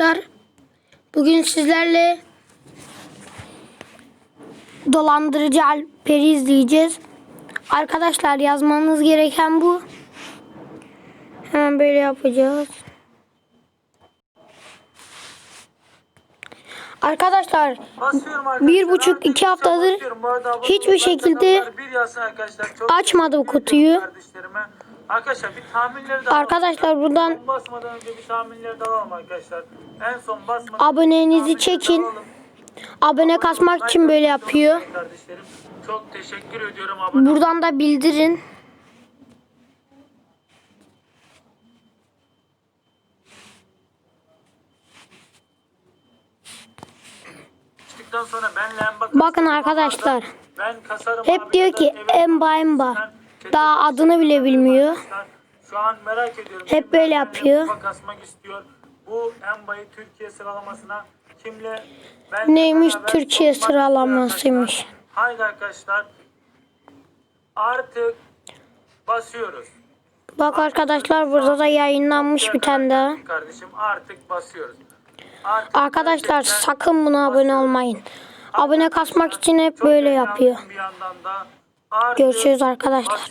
arkadaşlar. Bugün sizlerle dolandırıcı Alper'i izleyeceğiz. Arkadaşlar yazmanız gereken bu. Hemen böyle yapacağız. Arkadaşlar arkadaşlar. Bir buçuk, iki haftadır hiçbir şekilde like atanlar bir yazsın arkadaşlar. Çok açmadı teşekkür kutuyu. Arkadaşlar bir tahminleri de alalım. Arkadaşlar buradan Son basmadan önce bir tahminleri de alalım arkadaşlar. En son basmadan Abonenizi çekin. alalım. abone kasmak için böyle yapıyor. Kardeşlerim çok teşekkür ediyorum abone. Buradan da bildirin. Sonra benle en bak. Bakın arkadaşlar. Ben Hep abi. diyor ki Emba Emba. Daha adını bile bilmiyor. Şu an merak ediyorum. Hep böyle yapıyor. kasmak istiyor. Bu Emba'yı Türkiye sıralamasına kimle benle Neymiş Türkiye sıralamasıymış. Haydi arkadaşlar. Artık basıyoruz. Bak arkadaşlar burada da yayınlanmış bir tane daha. Kardeşim artık basıyoruz. Artık Arkadaşlar sakın buna abone olmayın. Abone kasmak için hep böyle yapıyor. Bir yandan da Görüşürüz arkadaşlar.